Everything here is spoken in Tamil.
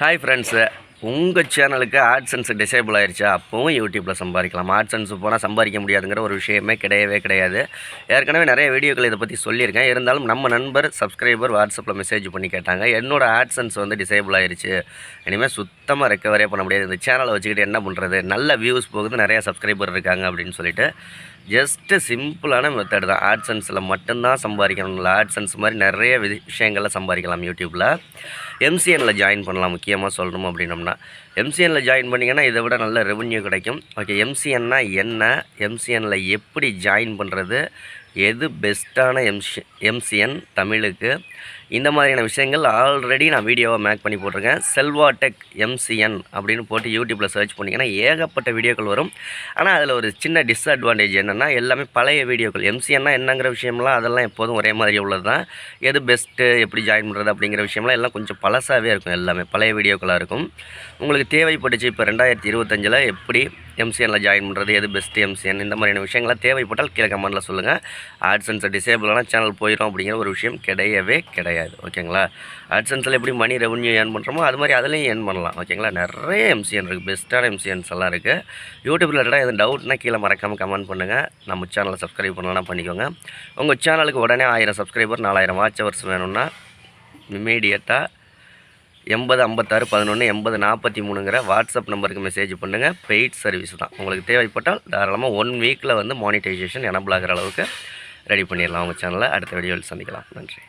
ஹாய் ஃப்ரெண்ட்ஸு உங்கள் சேனலுக்கு ஆட்சன்ஸ் டிசேபிள் ஆயிடுச்சா அப்போவும் யூடியூப்பில் சம்பாதிக்கலாம். ஆட்சன்ஸ் போனால் சம்பாதிக்க முடியாதுங்கிற ஒரு விஷயமே கிடையவே கிடையாது. ஏற்கனவே நிறைய வீடியோக்கள் இதை பற்றி சொல்லியிருக்கேன். இருந்தாலும் நம்ம நண்பர் சப்ஸ்கிரைபர் வாட்ஸ்அப்பில் மெசேஜ் பண்ணி கேட்டாங்க. என்னோட ஆட்சன்ஸ் வந்து டிசேபிள் ஆயிடுச்சு இனிமேல் சுத்தமாக ரெக்கவரே பண்ண முடியாது. இந்த சேனலை வச்சுக்கிட்டு என்ன பண்ணுறது நல்ல வியூஸ் போகுது. நிறைய சப்ஸ்கிரைபர் இருக்காங்க அப்படின்னு சொல்லிட்டு ஜஸ்ட்டு சிம்பிளான மெத்தட் தான். ஆட்சன்ஸில் மட்டும்தான் சம்பாதிக்கணும். இல்லை ஆட்சன்ஸ் மாதிரி நிறைய விஷயங்களில் சம்பாதிக்கலாம் யூடியூப்பில் எம்சிஎனில் ஜாயின் பண்ணலாம். முக்கியமாக சொல்லணும் அப்படின்னம்னா எம்சிஎனில் ஜாயின் பண்ணிங்கன்னா இதை விட நல்ல ரெவன்யூ கிடைக்கும். ஓகே எம்சிஎன்னா என்ன? எம்சிஎனில் எப்படி ஜாயின் பண்ணுறது எது பெஸ்ட்டான எம்சி எம்சிஎன் தமிழுக்கு? இந்த மாதிரியான விஷயங்கள் ஆல்ரெடி நான் வீடியோவை மேக் பண்ணி போட்டிருக்கேன். செல்வா டெக் எம்சிஎன் அப்படின்னு போட்டு யூடியூப்பில் சர்ச் பண்ணிங்கன்னா ஏகப்பட்ட வீடியோக்கள் வரும். ஆனால் அதில் ஒரு சின்ன டிஸ்அட்வான்டேஜ் என்னென்னா எல்லாமே பழைய வீடியோக்கள். எம்சிஎன்னா என்னங்கிற விஷயம்லாம் அதெல்லாம் எப்போதும் ஒரே மாதிரி உள்ளது தான் எது பெஸ்ட்டு எப்படி ஜாயின் பண்ணுறது அப்படிங்கிற விஷயம்லாம் எல்லாம் கொஞ்சம் பழசாகவே இருக்கும். எல்லாமே பழைய வீடியோக்களாக இருக்கும். உங்களுக்கு தேவைப்பட்டுச்சு இப்போ ரெண்டாயிரத்தி இருபத்தஞ்சில் எப்படி எம்சிஎனில் ஜாயின் பண்ணுறது எது பெஸ்ட்டு எம்சிஎன் இந்த மாதிரியான விஷயங்கள்லாம் தேவைப்பட்டால் கீழே கமெண்ட்டில் சொல்லுங்கள் ஆட்சன்ஸை டிசேபிளான சேனல் போயிடும் அப்படிங்கிற ஒரு விஷயம் கிடையவே கிடையாது. ஓகேங்களா ஆட்சன்ஸில் எப்படி மணி ரெவன்யூ ஏர்ன் பண்ணுறோமோ அது மாதிரி அதுலேயும் ஏர்ன் பண்ணலாம். ஓகேங்களா நிறைய எம்சிஎன் இருக்குது பெஸ்ட்டான எம்சிஎன்ஸ் எல்லாம் இருக்குது யூடியூப்பில் ரிலேட்டடாக எதுவும் டவுட்னா கீழே மறக்காமல் கமெண்ட் பண்ணுங்கள் நம்ம சேனலை சப்ஸ்கிரைப் பண்ணலாம் பண்ணிக்கோங்க. உங்கள் சேனலுக்கு உடனே ஆயிரம் சப்ஸ்கிரைபர் நாலாயிரம் வாட்ச் அவர்ஸ் வேணும்னா இமீடியட்டாக எண்பது ஐம்பத்தாறு பதினொன்று எண்பது நாற்பத்தி மூணுங்கிற வாட்ஸ்அப் நம்பருக்கு மெசேஜ் பண்ணுங்கள் பெய்ட் சர்வீஸ் தான். உங்களுக்கு தேவைப்பட்டால் தாராளமாக ஒன் வீக்கில் வந்து மானிட்டைசேஷன் எனபிள் ஆகிற அளவுக்கு ரெடி பண்ணிடலாம் உங்கள் சேனலை அடுத்த வீடியோவில் சந்திக்கலாம். நன்றி.